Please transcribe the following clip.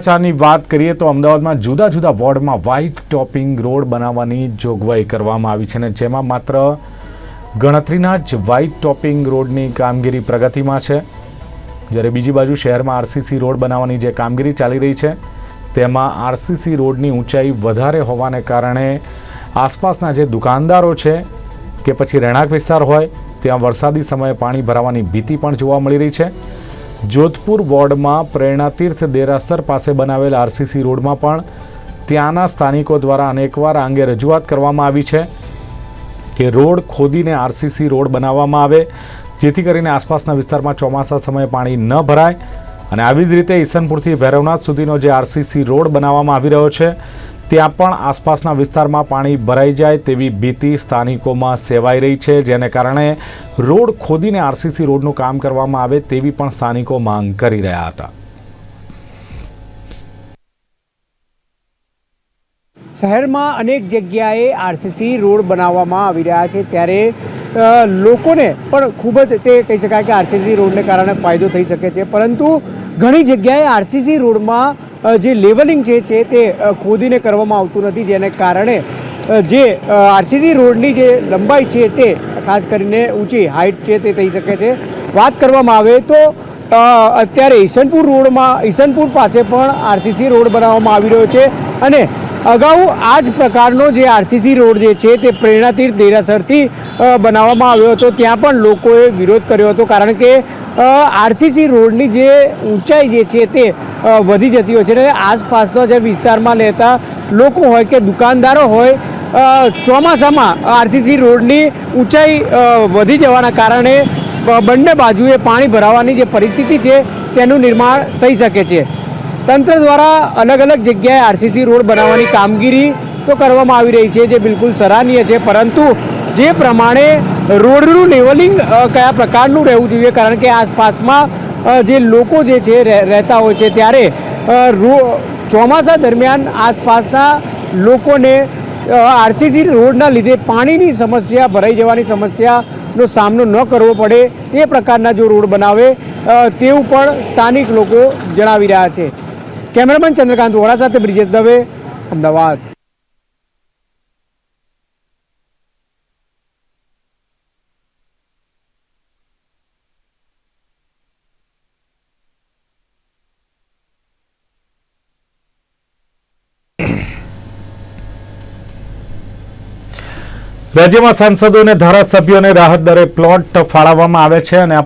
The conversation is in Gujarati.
સમાચારની વાત કરીએ તો અમદાવાદમાં જુદા જુદા વોર્ડમાં વ્હાઇટ ટોપિંગ રોડ બનાવવાની જોગવાઈ કરવામાં આવી છે અને જેમાં માત્ર ગણતરીના જ વ્હાઇટ ટોપિંગ રોડની કામગીરી પ્રગતિમાં છે. જ્યારે બીજી બાજુ શહેરમાં આરસીસી રોડ બનાવવાની જે કામગીરી ચાલી રહી છે, તેમાં આરસીસી રોડની ઊંચાઈ વધારે હોવાને કારણે આસપાસના જે દુકાનદારો છે કે પછી રહેણાંક વિસ્તાર હોય, ત્યાં વરસાદી સમયે પાણી ભરાવાની ભીતિ પણ જોવા મળી રહી છે. જોધપુર વોર્ડમાં પ્રેરણાતીર્થ દેરાસર પાસે બનાવેલ આરસીસી રોડમાં પણ ત્યાંના સ્થાનિકો દ્વારા અનેકવાર આ અંગે રજૂઆત કરવામાં આવી છે કે રોડ ખોદીને આરસીસી રોડ બનાવવામાં આવે, જેથી કરીને આસપાસના વિસ્તારમાં ચોમાસા સમયે પાણી ન ભરાય. અને આવી જ રીતે ઈસનપુરથી ભૈરવનાથ સુધીનો જે આરસીસી રોડ બનાવવામાં આવી રહ્યો છે ત્યાં પણ આસપાસના વિસ્તારમાં પાણી ભરાઈ જાય તેવી ભીતિ સ્થાનિકોમાં સેવાઈ રહી છે, જેને કારણે રોડ ખોદીને આરસીસી રોડનું કામ કરવામાં આવે તેવી પણ સ્થાનિકો માંગ કરી રહ્યા હતા. શહેરમાં અનેક જગ્યાએ આરસીસી રોડ બનાવવામાં આવી રહ્યા છે, ત્યારે લોકોને પણ ખૂબ જ તે કહી શકાય કે આરસીસી રોડને કારણે ફાયદો થઈ શકે છે, પરંતુ ઘણી જગ્યાએ આરસીસી રોડમાં જે લેવલિંગ છે છે તે ખોદીને કરવામાં આવતું નથી. જેને કારણે જે આરસીસી રોડની જે લંબાઈ છે તે, ખાસ કરીને ઊંચી હાઇટ છે તે થઈ શકે છે. વાત કરવામાં આવે તો અત્યારે ઈસનપુર રોડમાં, ઈસનપુર પાસે પણ આરસીસી રોડ બનાવવામાં આવી રહ્યો છે. અને અગાઉ આ જ પ્રકારનો જે આરસીસી રોડ જે છે તે પ્રેરણાતીર્થ દેરાસરથી બનાવવામાં આવ્યો હતો. ત્યાં પણ લોકોએ વિરોધ કર્યો હતો, કારણ કે આરસીસી રોડની જે ઊંચાઈ જે છે તે વધી જતી હોય છે અને આસપાસના જે વિસ્તારમાં રહેતા લોકો હોય કે દુકાનદારો હોય ચોમાસામાં આરસીસી રોડની ઊંચાઈ વધી જવાના કારણે બંને બાજુએ પાણી ભરાવાની જે પરિસ્થિતિ છે તેનું નિર્માણ થઈ શકે છે. તંત્ર દ્વારા અલગ અલગ જગ્યાએ આરસીસી રોડ બનાવવાની કામગીરી તો કરવામાં આવી રહી છે, જે બિલકુલ સરાહનીય છે. પરંતુ જે પ્રમાણે રોડનું લેવલિંગ કયા પ્રકારનું રહેવું જોઈએ? કારણ કે આસપાસમાં જે લોકો જે છે રહે- રહેતા હોય છે, ત્યારે ચોમાસા દરમિયાન આસપાસના લોકોને આરસીસી રોડના લીધે પાણીની સમસ્યા, ભરાઈ જવાની સમસ્યાનો સામનો ન કરવો પડે, તે પ્રકારના જો રોડ બનાવે તેવું પણ સ્થાનિક લોકો જણાવી રહ્યા છે. કેમેરામેન ચંદ્રકાંત વોરા સાથે બ્રિજેશ દવે, અમદાવાદ. રાજ્યમાં સાંસદો અને ધારાસભ્યોને રાહત દરે પ્લોટ ફાળવવામાં આવે છે અને આ